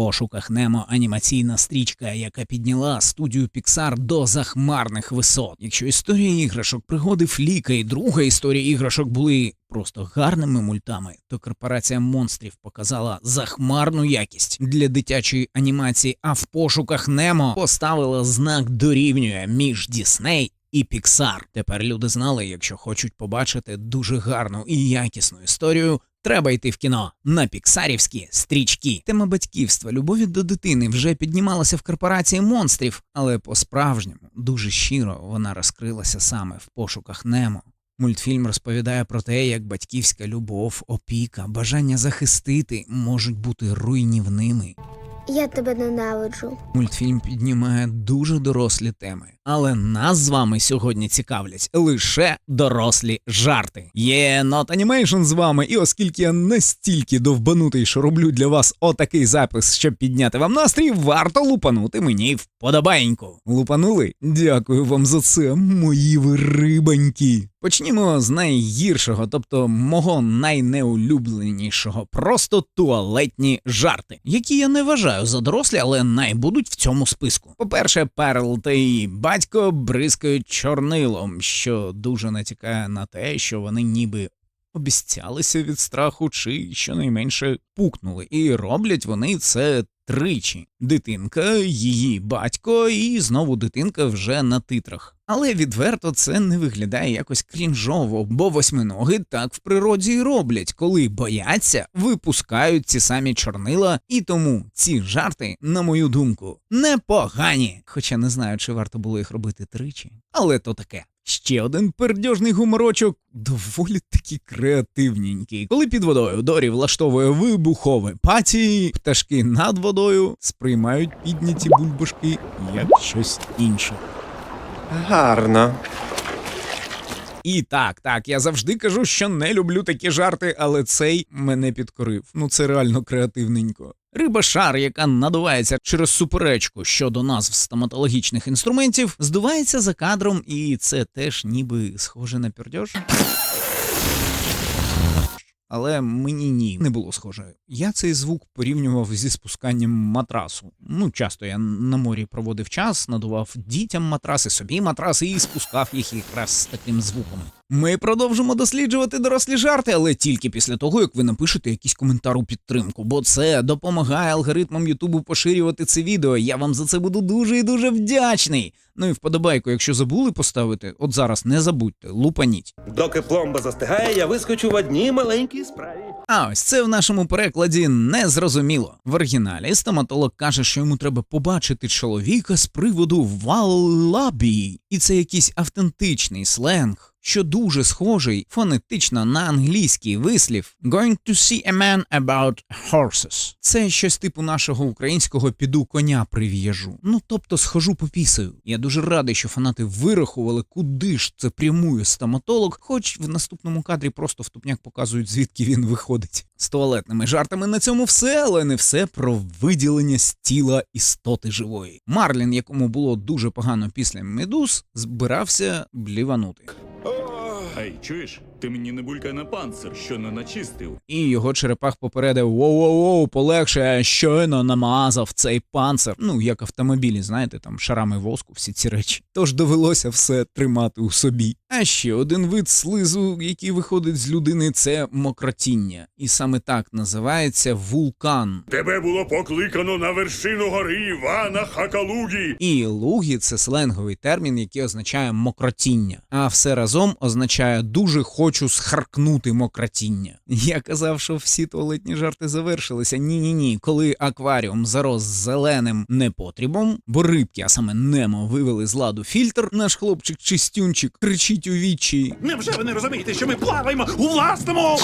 пошуках Немо анімаційна стрічка, яка підняла студію Pixar до захмарних висот. Якщо історія іграшок, пригоди Фліка і друга історія іграшок були просто гарними мультами, то корпорація монстрів показала захмарну якість для дитячої анімації, а в пошуках Немо поставила знак дорівнює між Дісней і Pixar. Тепер люди знали, якщо хочуть побачити дуже гарну і якісну історію. Треба йти в кіно на піксарівські стрічки. Тема батьківства, любові до дитини вже піднімалася в корпорації монстрів, але по-справжньому дуже щиро вона розкрилася саме в пошуках Немо. Мультфільм розповідає про те, як батьківська любов, опіка, бажання захистити можуть бути руйнівними. Я тебе ненавиджу. Мультфільм піднімає дуже дорослі теми, але нас з вами сьогодні цікавлять лише дорослі жарти. Є Not Animation з вами, і оскільки я настільки довбанутий, що роблю для вас отакий запис, щоб підняти вам настрій, варто лупанути мені вподобайку. Лупанули? Дякую вам за це, мої ви. Почнімо з найгіршого, тобто мого найнеулюбленішого, просто туалетні жарти, які я не вважаю за дорослі, але най будуть в цьому списку. По-перше, Перл та її батько бризкають чорнилом, що дуже натякає на те, що вони ніби обіцялися від страху, чи щонайменше пукнули, і роблять вони це. Тричі дитинка, її батько, і знову дитинка вже на титрах. Але відверто це не виглядає якось крінжово, бо восьминоги так в природі й роблять, коли бояться, випускають ці самі чорнила, і тому ці жарти, на мою думку, непогані. Хоча не знаю, чи варто було їх робити тричі. Але то таке. Ще один пердьожний гуморочок, доволі таки креативненький. Коли під водою Дорі влаштовує вибухове паті, пташки над водою сприймають підняті бульбашки як щось інше. Гарно. І так, так, я завжди кажу, що не люблю такі жарти, але цей мене підкорив. Ну це реально креативненько. Риба шар, яка надувається через суперечку щодо назв стоматологічних інструментів, здувається за кадром, і це теж ніби схоже на пірдьош. Але мені ні, не було схоже. Я цей звук порівнював зі спусканням матрасу. Ну, часто я на морі проводив час, надував дітям матраси, собі матраси і спускав їх якраз з таким звуком. Ми продовжимо досліджувати дорослі жарти, але тільки після того, як ви напишете якийсь коментар у підтримку, бо це допомагає алгоритмам Ютубу поширювати це відео. Я вам за це буду дуже і дуже вдячний. Ну і вподобайку, якщо забули поставити, от зараз не забудьте, лупаніть. Доки пломба застигає, я вискочу в одній маленькій справі. А ось це в нашому перекладі незрозуміло. В оригіналі стоматолог каже, що йому треба побачити чоловіка з приводу валабі, і це якийсь автентичний сленг. Що дуже схожий фонетично на англійський вислів «going to see a man about horses». Це щось типу нашого українського піду коня прив'яжу. Ну тобто схожу попісаю. Я дуже радий, що фанати вирахували, куди ж це прямує стоматолог, хоч в наступному кадрі просто втупняк показують, звідки він виходить. З туалетними жартами на цьому все, але не все про виділення з тіла істоти живої. Марлін, якому було дуже погано після медуз, збирався бліванути. Ей, чуєш? Ти мені не булькай на панцир, що не начистив. І його черепах попередив воу-воу-воу, полегше, я щойно намазав цей панцир. Ну, як автомобілі, знаєте, там шарами воску, всі ці речі. Тож довелося все тримати у собі. А ще один вид слизу, який виходить з людини, це мокротіння. І саме так називається вулкан. Тебе було покликано на вершину гори Івана Хакалугі. І лугі це сленговий термін, який означає мокротіння. А все разом означає дуже хочу схаркнути мокротіння. Я казав, що всі туалетні жарти завершилися. Ні, ні, ні. Коли акваріум зарос зеленим непотрібом, бо рибки, а саме Немо, вивели з ладу фільтр, наш хлопчик чистюнчик кричить у вічі. Невже ви не розумієте, що ми плаваємо у власному?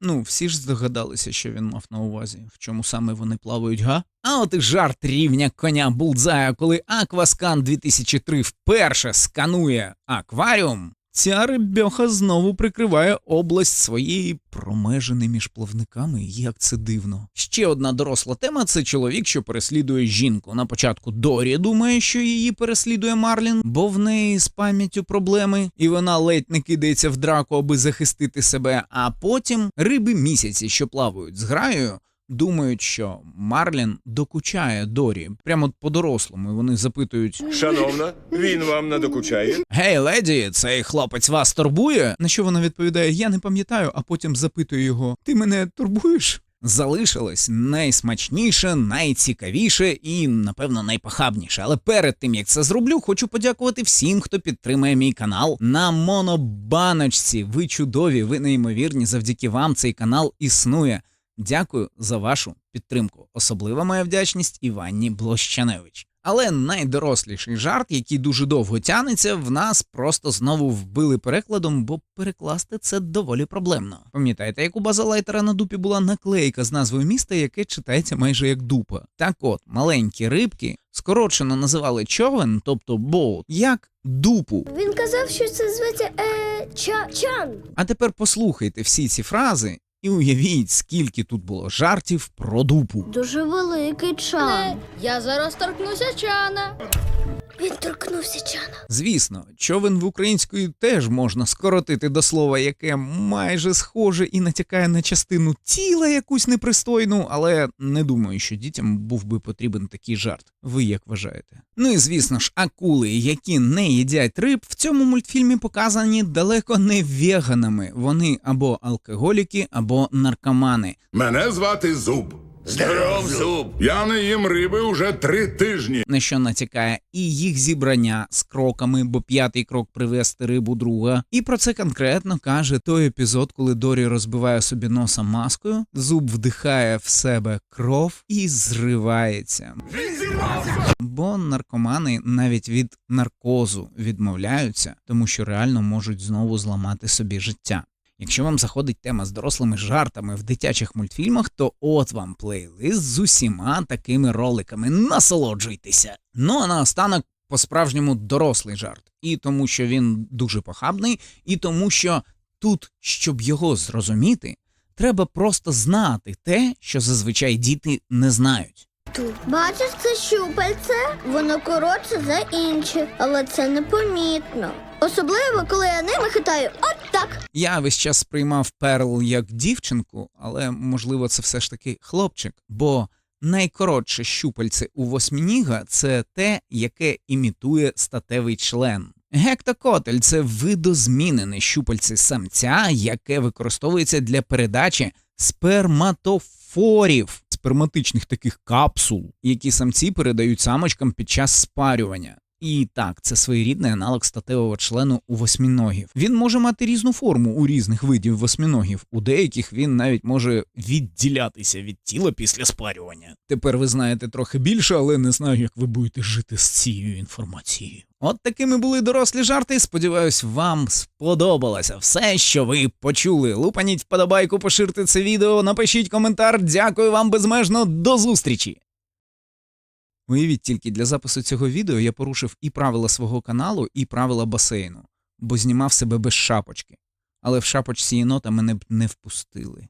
Ну, всі ж здогадалися, що він мав на увазі, в чому саме вони плавають, га? А от і жарт рівня коня Булдзая, коли Акваскан 2003 вперше сканує акваріум. Ця рибьоха знову прикриває область своєї промежини між плавниками. Як це дивно. Ще одна доросла тема це чоловік, що переслідує жінку. На початку Дорі думає, що її переслідує Марлін, бо в неї з пам'яттю проблеми, і вона ледь не кидається в драку, аби захистити себе. А потім риби місяці, що плавають з граєю, думають, що Марлін докучає Дорі прямо по-дорослому. Вони запитують: Шановна, він вам не докучає? Гей, леді, цей хлопець вас турбує? На що вона відповідає: Я не пам'ятаю, а потім запитує його: Ти мене турбуєш? Залишилось найсмачніше, найцікавіше і, напевно, найпохабніше. Але перед тим як це зроблю, хочу подякувати всім, хто підтримує мій канал на монобаночці. Ви чудові, ви неймовірні. Завдяки вам цей канал існує. Дякую за вашу підтримку. Особлива моя вдячність Іванні Блощаневич. Але найдоросліший жарт, який дуже довго тянеться, в нас просто знову вбили перекладом, бо перекласти це доволі проблемно. Пам'ятаєте, як у Базалайтера на дупі була наклейка з назвою міста, яке читається майже як дупа. Так от, маленькі рибки скорочено називали човен, тобто боут, як дупу. Він казав, що це зветься е, ча, чан. А тепер послухайте всі ці фрази і уявіть, скільки тут було жартів про дупу. Дуже великий чан. Я зараз торкнуся чана. Він торкнувся чана. Звісно, човен в українською теж можна скоротити до слова, яке майже схоже і натякає на частину тіла якусь непристойну, але не думаю, що дітям був би потрібен такий жарт. Ви як вважаєте? Ну і звісно ж, акули, які не їдять риб, в цьому мультфільмі показані далеко не веганами. Вони або алкоголіки, або наркомани. Мене звати Зуб. Здоров, зуб! Я не їм риби уже три тижні. на що натякає і їх зібрання з кроками, бо п'ятий крок привезти рибу друга. І про це конкретно каже той епізод, коли Дорі розбиває собі носа маскою, зуб вдихає в себе кров і зривається. Бо наркомани навіть від наркозу відмовляються, тому що реально можуть знову зламати собі життя. Якщо вам заходить тема з дорослими жартами в дитячих мультфільмах, то от вам плейлист з усіма такими роликами. Насолоджуйтеся. Ну а наостанок по-справжньому дорослий жарт. І тому, що він дуже похабний, і тому, що тут, щоб його зрозуміти, треба просто знати те, що зазвичай діти не знають. Тут. Бачиш це щупальце? Воно коротше за інші, але це непомітно. Особливо, коли я ними хитаю от так. Я весь час сприймав Перл як дівчинку, але можливо це все ж таки хлопчик, бо найкоротше щупальце у восьмініга це те, яке імітує статевий член. Гектокотель це видозмінене щупальце самця, яке використовується для передачі сперматофорів, сперматичних таких капсул, які самці передають самочкам під час спарювання. І так, це своєрідний аналог статевого члену у восьміногів. Він може мати різну форму у різних видів восьміногів. У деяких він навіть може відділятися від тіла після спарювання. Тепер ви знаєте трохи більше, але не знаю, як ви будете жити з цією інформацією. От такими були дорослі жарти. Сподіваюсь, вам сподобалося все, що ви почули. Лупаніть вподобайку, поширте це відео, напишіть коментар. Дякую вам безмежно. До зустрічі! Уявіть тільки для запису цього відео я порушив і правила свого каналу, і правила басейну, бо знімав себе без шапочки. Але в шапочці єнота мене б не впустили.